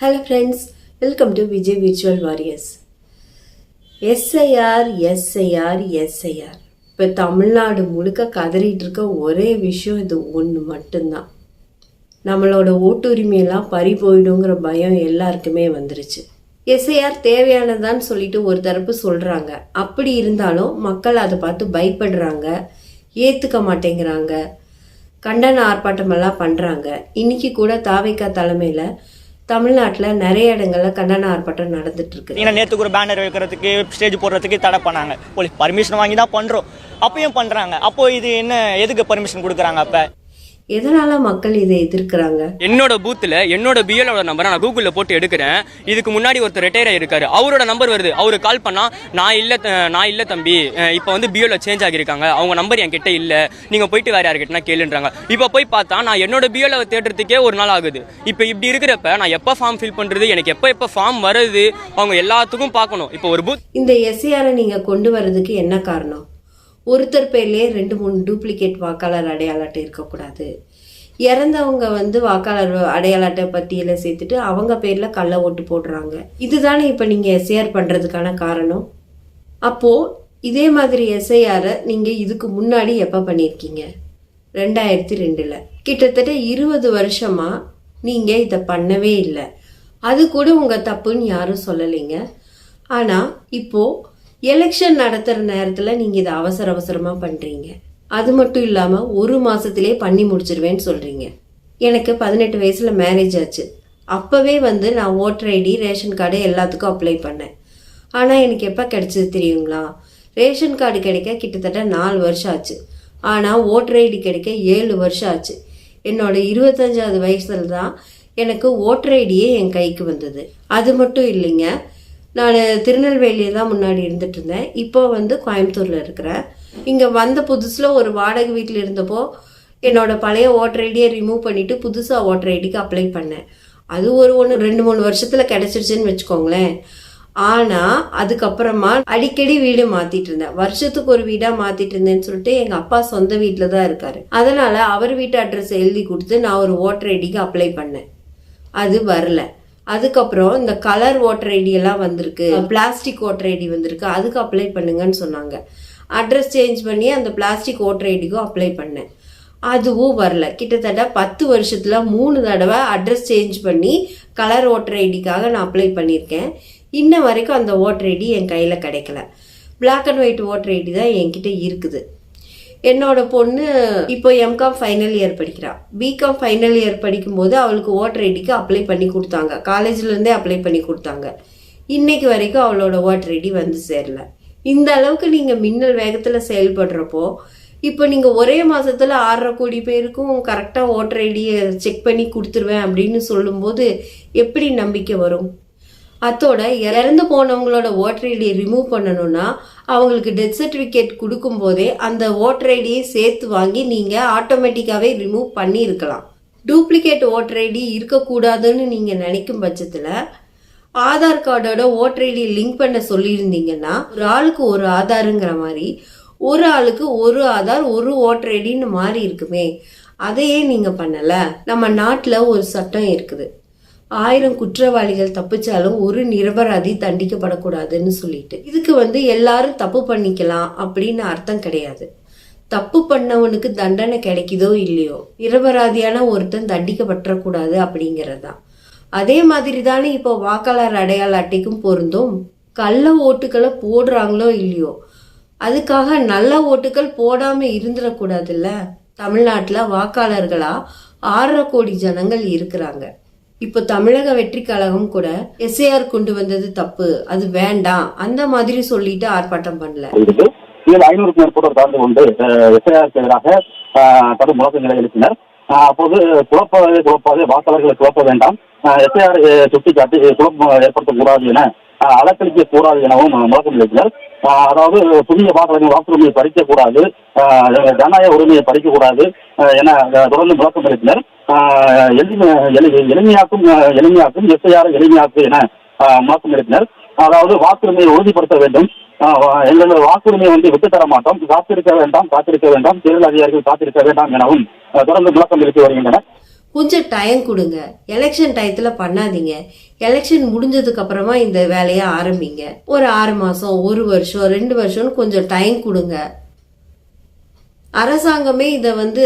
Hello friends welcome to Vijay virtual warriors SIR SIR SIR இப்போ தமிழ்நாடு முழுக்க கதறிட்டு இருக்க ஒரே விஷயம் இது ஒன்று மட்டும்தான். நம்மளோட ஓட்டுரிமையெல்லாம் பறி போயிடுங்கிற பயம் எல்லாருக்குமே வந்துருச்சு. எஸ்ஐஆர் தேவையானதான்னு சொல்லிட்டு ஒரு தரப்பு சொல்கிறாங்க அப்படி இருந்தாலும் மக்கள் அதை பார்த்து பயப்படுறாங்க ஏற்றுக்க மாட்டேங்கிறாங்க கண்டன ஆர்ப்பாட்டமெல்லாம் பண்ணுறாங்க இன்னைக்கு கூட தாவைக்கா தலைமையில் தமிழ்நாட்டில் நிறைய இடங்களில் கண்டன ஆர்ப்பாட்டம் நடந்துட்டு இருக்கு ஏன்னா நேற்றுக்கு ஒரு பேனர் வைக்கிறதுக்கு ஸ்டேஜ் போடுறதுக்கு தடை பண்ணாங்க. போலீஸ் பர்மிஷன் வாங்கி தான் பண்ணுறோம் அப்பயும் பண்ணுறாங்க அப்போ இது என்ன எதுக்கு பர்மிஷன் கொடுக்குறாங்க அப்போ? எதனால மக்கள் இதை எதிர்க்கிறாங்க? என்னோட பூத்துல என்னோட பிஎலோட நம்பரை நான் கூகுளில் போட்டு எடுக்கிறேன். இதுக்கு முன்னாடி ஒருத்தர் ரிட்டையர் ஆயிருக்காரு. அவரோட நம்பர் வருது. அவரு கால் பண்ணா நான் இல்ல நான் இல்ல தம்பி. இப்போ வந்து பிஎல சேஞ்ச் ஆகியிருக்காங்க. அவங்க நம்பர் என் கிட்ட இல்ல. நீங்க போயிட்டு வேற யார்கிட்டனா கேளுன்றாங்க. இப்போ போய் பார்த்தா நான் என்னோட பிஎல தேடுறதுக்கே ஒரு நாள் ஆகுது. இப்போ இப்படி இருக்கிறப்ப நான் எப்போ ஃபார்ம் ஃபில் பண்றது எனக்கு எப்போ எப்போ ஃபார்ம் வருது அவங்க எல்லாத்துக்கும் பார்க்கணும். இப்போ ஒரு பூத் இந்த எஸ்ஐஆரை நீங்க கொண்டு வர்றதுக்கு என்ன காரணம்? ஒருத்தர் பேர்லேயே ரெண்டு மூணு டூப்ளிகேட் வாக்காளர் அடையாள அட்டை இருக்கக்கூடாது. இறந்தவங்க வந்து வாக்காளர் அடையாள அட்டை பட்டியலை சேர்த்துட்டு அவங்க பேரில் கள்ள ஓட்டு போடுறாங்க. இதுதானே இப்போ நீங்கள் எஸ்ஐஆர் பண்ணுறதுக்கான காரணம்? அப்போது இதே மாதிரி எஸ்ஐஆரை நீங்கள் இதுக்கு முன்னாடி எப்போ பண்ணியிருக்கீங்க? ரெண்டாயிரத்தி ரெண்டில். கிட்டத்தட்ட இருபது வருஷமாக நீங்கள் இதை பண்ணவே இல்லை. அது கூட உங்கள் தப்புன்னு யாரும் சொல்லலைங்க. ஆனால் இப்போது எலெக்ஷன் நடத்துகிற நேரத்தில் நீங்கள் இதை அவசர அவசரமாக பண்ணுறீங்க அது மட்டும் இல்லாமல் ஒரு மாசத்திலே பண்ணி முடிச்சிருவேன்னு சொல்கிறீங்க எனக்கு பதினெட்டு வயசில் மேரேஜ் ஆச்சு. அப்போவே வந்து நான் ஓட்டர் ஐடி ரேஷன் கார்டு எல்லாத்துக்கும் அப்ளை பண்ணேன். ஆனால் எனக்கு எப்போ கிடைச்சது தெரியுங்களா? ரேஷன் கார்டு கிடைக்க கிட்டத்தட்ட நாலு வருஷம் ஆச்சு. ஆனால் ஓட்டர் ஐடி கிடைக்க ஏழு வருஷம் ஆச்சு. என்னோட இருபத்தஞ்சாவது வயசில் தான் எனக்கு ஓட்டர் ஐடியே என் கைக்கு வந்தது. அது மட்டும் இல்லைங்க நான் திருநெல்வேலியில் தான் முன்னாடி இருந்துட்டு இருந்தேன். இப்போ வந்து கோயம்புத்தூரில் இருக்கிறேன். இங்கே வந்த புதுசில் ஒரு வாடகை வீட்டில் இருந்தப்போ என்னோட பழைய ஓட்டர் ஐடியை ரிமூவ் பண்ணிவிட்டு புதுசாக ஓட்டர் ஐடிக்கு அப்ளை பண்ணேன். அது ஒரு ஒன்று ரெண்டு மூணு வருஷத்தில் கிடச்சிருச்சுன்னு வச்சுக்கோங்களேன். ஆனால் அதுக்கப்புறமா அடிக்கடி வீடு மாற்றிட்டு இருந்தேன். வருஷத்துக்கு ஒரு வீடாக மாற்றிட்டு இருந்தேன்னு சொல்லிட்டு எங்கள் அப்பா சொந்த வீட்டில் தான் இருக்கார். அதனால் அவர் வீட்டு அட்ரஸ் எழுதி கொடுத்து நான் ஒரு ஓட்டர் ஐடிக்கு அப்ளை பண்ணேன். அது வரல. அதுக்கப்புறம் இந்த கலர் ஓட்டர் ஐடி எல்லாம் வந்திருக்கு. பிளாஸ்டிக் ஓட்டர் ஐடி வந்திருக்கு. அதுக்கு அப்ளை பண்ணுங்கன்னு சொன்னாங்க. அட்ரஸ் சேஞ்ச் பண்ணி அந்த பிளாஸ்டிக் ஓட்டர் ஐடிக்கும் அப்ளை பண்ணேன். அதுவும் வரல. கிட்டத்தட்ட பத்து வருஷத்துல மூணு தடவை அட்ரஸ் சேஞ்ச் பண்ணி கலர் ஓட்டர் ஐடிக்காக நான் அப்ளை பண்ணியிருக்கேன். இன்ன வரைக்கும் அந்த ஓட்டர் ஐடி என் கையில் கிடைக்கல. Black and white voter ID தான் என்கிட்ட இருக்குது. என்னோட பொண்ணு இப்போ எம்காம் ஃபைனல் இயர் படிக்கிறா. பிகாம் ஃபைனல் இயர் படிக்கும்போது அவளுக்கு ஓட்டர் ஐடிக்கு அப்ளை பண்ணி கொடுத்தாங்க. காலேஜ்லேருந்தே அப்ளை பண்ணி கொடுத்தாங்க. இன்னைக்கு வரைக்கும் அவளோட ஓட்டர் ஐடி வந்து சேரல. இந்த அளவுக்கு நீங்கள் மின்னல் வேகத்தில் செயல்படுறப்போ இப்போ நீங்கள் ஒரே மாதத்தில் ஆறரை கோடி பேருக்கும் கரெக்டாக ஓட்டர் ஐடியை செக் பண்ணி கொடுத்துருவேன் அப்படின்னு சொல்லும்போது எப்படி நம்பிக்கை வரும்? அத்தோட இறந்து போனவங்களோட ஓட்டர் ஐடியை ரிமூவ் பண்ணணும்னா அவங்களுக்கு டெத் சர்டிஃபிகேட் கொடுக்கும்போதே அந்த ஓட்டர் ஐடியை சேர்த்து வாங்கி நீங்கள் ஆட்டோமேட்டிக்காகவே ரிமூவ் பண்ணியிருக்கலாம். டூப்ளிகேட் ஓட்டர் ஐடி இருக்கக்கூடாதுன்னு நீங்கள் நினைக்கும் பட்சத்தில் ஆதார் கார்டோட ஓட்டர் ஐடி லிங்க் பண்ண சொல்லியிருந்தீங்கன்னா ஒரு ஆளுக்கு ஒரு ஆதாருங்கிற மாதிரி ஒரு ஆளுக்கு ஒரு ஆதார் ஒரு ஓட்டர் ஐடின்னு மாறி இருக்குமே. அதையே நீங்கள் பண்ணலை. நம்ம நாட்டில் ஒரு சட்டம் இருக்குது. ஆயிரம் குற்றவாளிகள் தப்பிச்சாலும் ஒரு நிரபராதி தண்டிக்கப்படக்கூடாதுன்னு சொல்லிட்டு. இதுக்கு வந்து எல்லாரும் தப்பு பண்ணிக்கலாம் அப்படின்னு அர்த்தம் கிடையாது. தப்பு பண்ணவனுக்கு தண்டனை கிடைக்குதோ இல்லையோ நிரபராதியான ஒருத்தன் தண்டிக்கப்பட்டக்கூடாது அப்படிங்கிறது தான் அதே மாதிரி தானே இப்போ வாக்காளர் அடையாள அட்டைக்கும் பொருந்தும். கள்ள ஓட்டுக்களை போடுறாங்களோ இல்லையோ அதுக்காக நல்ல ஓட்டுகள் போடாம இருந்துடக்கூடாதுல்ல? தமிழ்நாட்டில் வாக்காளர்களா ஆறரை கோடி ஜனங்கள் இருக்கிறாங்க. இப்போ தமிழக வெற்றி கழகம் கூட எஸ்ஏஆர் கொண்டு வந்தது தப்பு. அது வேண்டாம். அந்த மாதிரி சொல்லிட்டு ஆர்ப்பாட்டம் பண்ணல. இருக்கு இதில் ஐநூறுக்கும் மேற்பட்டோர் கலந்து கொண்டு எஸ்ஐஆருக்கு எதிராக கடும் முழக்கங்களை எழுப்பினர். அப்போது குழப்பாதே குழப்பாதே வாக்காளர்களை குழப்ப வேண்டாம். எஸ்ஐஆர் சுட்டிக்காட்டி குழப்பம் ஏற்படுத்தக்கூடாது என அலக்களிக்க கூடாது எனவும் முழக்கம் எழுப்பினர். அஹ், அதாவது புதிய வாக்காளர்கள் வாக்குரிமையை பறிக்கக்கூடாது ஜனநாயக உரிமையை பறிக்கக்கூடாது என தொடர்ந்து முழக்கம் எழுப்பினர். எளிமையாக்கும் எளிமையாக்கும் எஸ்ஐஆர் எளிமையாக்கும் என அஹ், முழக்கம் அதாவது வாக்குரிமையை உறுதிப்படுத்த வேண்டும். எங்களது வாக்குரிமையை வந்து விட்டு தர மாட்டோம். காத்திருக்க வேண்டாம் காத்திருக்க வேண்டாம். தேர்தல் அதிகாரிகள் காத்திருக்க வேண்டாம் எனவும் தொடர்ந்து முழக்கம் எழுப்பி வருகின்றனர். கொஞ்சம் டைம் கொடுங்க. எலெக்ஷன் டயத்தில் பண்ணாதீங்க. எலெக்ஷன் முடிஞ்சதுக்கு அப்புறமா இந்த வேலையை ஆரம்பிங்க. ஒரு ஆறு மாதம் ஒரு வருஷம் ரெண்டு வருஷம்னு கொஞ்சம் டைம் கொடுங்க. அரசாங்கமே இதை வந்து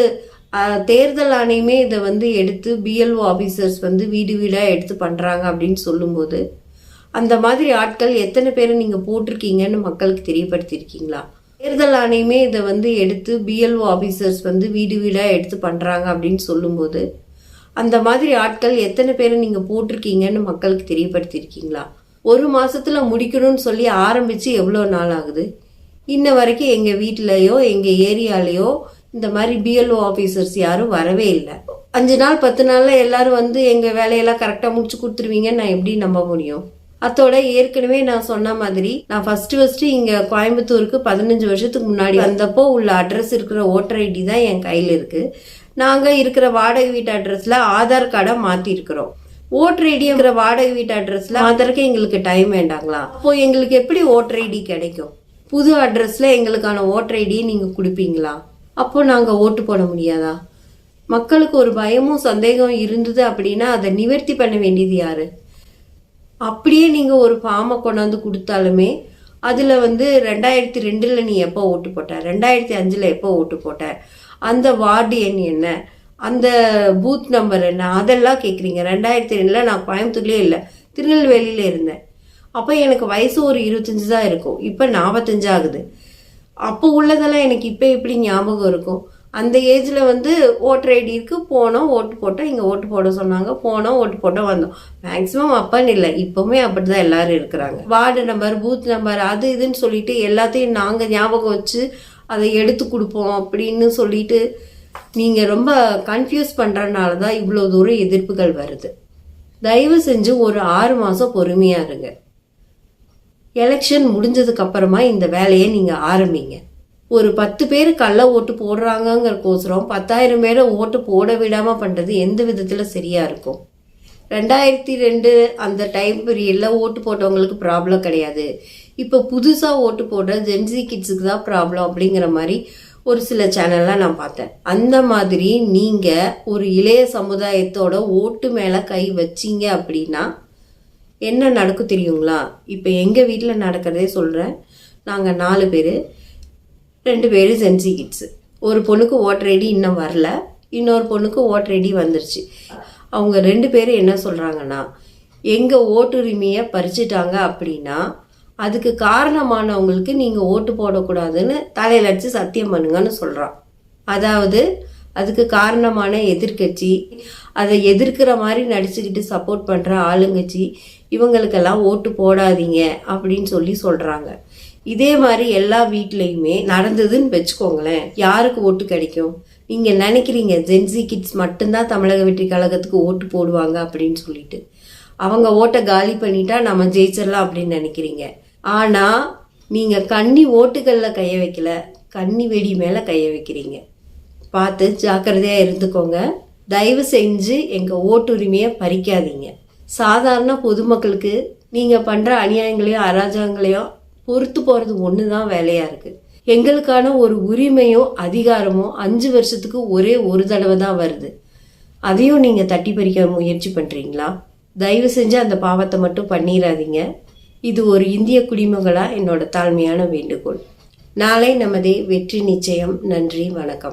தேர்தல் ஆணையமே இதை வந்து எடுத்து பிஎல்ஓ ஆஃபீஸர்ஸ் வந்து வீடு வீடாக எடுத்து பண்ணுறாங்க அப்படின்னு சொல்லும்போது அந்த மாதிரி ஆட்கள் எத்தனை பேரை நீங்கள் போட்டிருக்கீங்கன்னு மக்களுக்கு தெரியப்படுத்தியிருக்கீங்களா? தேர்தல் ஆணையமே இதை வந்து எடுத்து பிஎல்ஓ ஆஃபீஸர்ஸ் வந்து வீடு வீடாக எடுத்து பண்ணுறாங்க அப்படின்னு சொல்லும்போது அந்த மாதிரி ஆட்கள் எத்தனை பேரை நீங்கள் போட்டிருக்கீங்கன்னு மக்களுக்கு தெரியப்படுத்தியிருக்கீங்களா? ஒரு மாதத்தில் முடிக்கணும்னு சொல்லி ஆரம்பித்து எவ்வளோ நாள் ஆகுது? இன்ன வரைக்கும் எங்கள் வீட்டிலையோ எங்கள் ஏரியாலேயோ இந்த மாதிரி பிஎல்ஓ ஆஃபீஸர்ஸ் யாரும் வரவே இல்லை. அஞ்சு நாள் பத்து நாளில் எல்லாரும் வந்து எங்கள் வேலையெல்லாம் கரெக்டாக முடிச்சு கொடுத்துருவீங்கன்னு நான் எப்படி நம்ப முடியும்? அத்தோட ஏற்கனவே நான் சொன்ன மாதிரி நான் ஃபர்ஸ்ட் ஃபர்ஸ்ட் இங்க கோயம்புத்தூருக்கு பதினஞ்சு வருஷத்துக்கு முன்னாடி வந்தப்போ உள்ள அட்ரஸ் இருக்கிற ஓட்டர் ஐடி தான் என் கையில் இருக்கு. நாங்க இருக்கிற வாடகை வீட்டு அட்ரஸ்ல ஆதார் கார்டை மாத்தி இருக்கிறோம் ஓட்டர் ஐடி இருக்கிற வாடகை வீட்டு அட்ரஸ்ல ஆதாருக்கு எங்களுக்கு டைம் வேண்டாங்களா? அப்போ எங்களுக்கு எப்படி ஓட்டர் ஐடி கிடைக்கும்? புது அட்ரஸ்ல எங்களுக்கான ஓட்டர் ஐடியை நீங்க கொடுப்பீங்களா? அப்போ நாங்கள் ஓட்டு போட முடியாதா? மக்களுக்கு ஒரு பயமும் சந்தேகம் இருந்தது அப்படின்னா அதை நிவர்த்தி பண்ண வேண்டியது யாரு? அப்படியே நீங்கள் ஒரு ஃபார்மை கொண்டாந்து கொடுத்தாலுமே அதில் வந்து ரெண்டாயிரத்தி ரெண்டில் நீ எப்போ ஓட்டு போட்ட? ரெண்டாயிரத்தி அஞ்சில் எப்போ ஓட்டு போட்ட? அந்த வார்டு எண் என்ன? அந்த பூத் நம்பர் என்ன? அதெல்லாம் கேட்குறீங்க ரெண்டாயிரத்தி ரெண்டில் நான் கோயம்புத்தூர்லேயே இல்லை திருநெல்வேலியில் இருந்தேன். அப்போ எனக்கு வயசு ஒரு இருபத்தஞ்சு தான் இருக்கும். இப்போ நாற்பத்தஞ்சு ஆகுது. அப்போ உள்ளதெல்லாம் எனக்கு இப்போ எப்படி ஞாபகம் இருக்கும்? அந்த ஏஜில் வந்து ஓட்டர் ஐடி இருக்கு போனோம் ஓட்டு போட்டோம். இங்கே ஓட்டு போட சொன்னாங்க போனோம் ஓட்டு போட்டோம் வந்தோம். மேக்ஸிமம் அப்பன்னு இல்லை இப்போவுமே அப்படி தான் எல்லாரும் இருக்கிறாங்க. வார்டு நம்பர் பூத் நம்பர் அது இதுன்னு சொல்லிட்டு எல்லாத்தையும் நாங்கள் ஞாபகம் வச்சு அதை எடுத்து கொடுப்போம் அப்படின்னு சொல்லிட்டு நீங்கள் ரொம்ப கன்ஃபியூஸ் பண்ணுறதுனால தான் இவ்வளோ தூரம் எதிர்ப்புகள் வருது. தயவு செஞ்சு ஒரு ஆறு மாதம் பொறுமையாக இருங்க. எலெக்ஷன் முடிஞ்சதுக்கு அப்புறமா இந்த வேலையை நீங்கள் ஆரம்பிங்க. ஒரு பத்து பேர் கள்ள ஓட்டு போடுறாங்கங்கிறக்கோசரம் பத்தாயிரம் பேரை ஓட்டு போட விடாமல் பண்ணுறது எந்த விதத்தில் சரியாக இருக்கும்? ரெண்டாயிரத்தி ரெண்டு அந்த டைம் பீரியடில் ஓட்டு போட்டவங்களுக்கு ப்ராப்ளம் கிடையாது. இப்போ புதுசாக ஓட்டு போடுற ஜென்சி கிட்ஸுக்கு தான் ப்ராப்ளம் அப்படிங்கிற மாதிரி ஒரு சில சேனல்லாம் நான் பார்த்தேன். அந்த மாதிரி நீங்கள் ஒரு இளைய சமுதாயத்தோட ஓட்டு மேலே கை வச்சீங்க அப்படின்னா என்ன நடக்கும் தெரியுங்களா? இப்போ எங்கள் வீட்டில் நடக்கிறதே சொல்கிறேன் நாங்கள் நாலு பேர். ரெண்டு பேர் ஜென்சி கிட்ஸு ஒரு பொண்ணுக்கு ஓட்டர் ஐடி இன்னும் வரல. இன்னொரு பொண்ணுக்கு ஓட்டர் ஐடி வந்துருச்சு. அவங்க ரெண்டு பேரும் என்ன சொல்கிறாங்கன்னா எங்கள் ஓட்டுரிமையை பறிச்சிட்டாங்க அப்படின்னா அதுக்கு காரணமானவங்களுக்கு நீங்கள் ஓட்டு போடக்கூடாதுன்னு தலையில் அடித்து சத்தியம் பண்ணுங்கன்னு சொல்கிறான் அதாவது அதுக்கு காரணமான எதிர்க்கட்சி அதை எதிர்க்கிற மாதிரி நடிச்சுக்கிட்டு சப்போர்ட் பண்ணுற ஆளுங்கட்சி இவங்களுக்கெல்லாம் ஓட்டு போடாதீங்க அப்படின்னு சொல்லி சொல்கிறாங்க இதே மாதிரி எல்லா வீட்லேயுமே நடந்ததுன்னு வச்சுக்கோங்களேன். யாருக்கு ஓட்டு கிடைக்கும்? நீங்கள் நினைக்கிறீங்க ஜென்சி கிட்ஸ் மட்டும்தான் தமிழக வெற்றி கழகத்துக்கு ஓட்டு போடுவாங்க அப்படின்னு சொல்லிட்டு. அவங்க ஓட்டை காலி பண்ணிட்டா நம்ம ஜெயிச்சிடலாம் அப்படின்னு நினைக்கிறீங்க. ஆனால் நீங்கள் கன்னி ஓட்டுகளில் கைய வைக்கல கன்னி வெடி மேலே கைய வைக்கிறீங்க. பார்த்து ஜாக்கிரதையாக இருந்துக்கோங்க. தயவு செஞ்சு எங்கள் ஓட்டுரிமையை பறிக்காதீங்க. சாதாரண பொதுமக்களுக்கு நீங்கள் பண்ணுற அநியாயங்களையும் அராஜகங்களையும் பொறுத்து போகிறது ஒன்று தான் வேலையாக இருக்குது எங்களுக்கான ஒரு உரிமையும் அதிகாரமும் அஞ்சு வருஷத்துக்கு ஒரே ஒரு தடவை தான் வருது. அதையும் நீங்கள் தட்டி பறிக்க முயற்சி பண்ணுறீங்களா தயவு செஞ்சு அந்த பாவத்தை மட்டும் பண்ணிடாதீங்க இது ஒரு இந்திய குடிமகளாக என்னோட தாழ்மையான வேண்டுகோள். நாளை நமதே வெற்றி நிச்சயம். நன்றி வணக்கம்.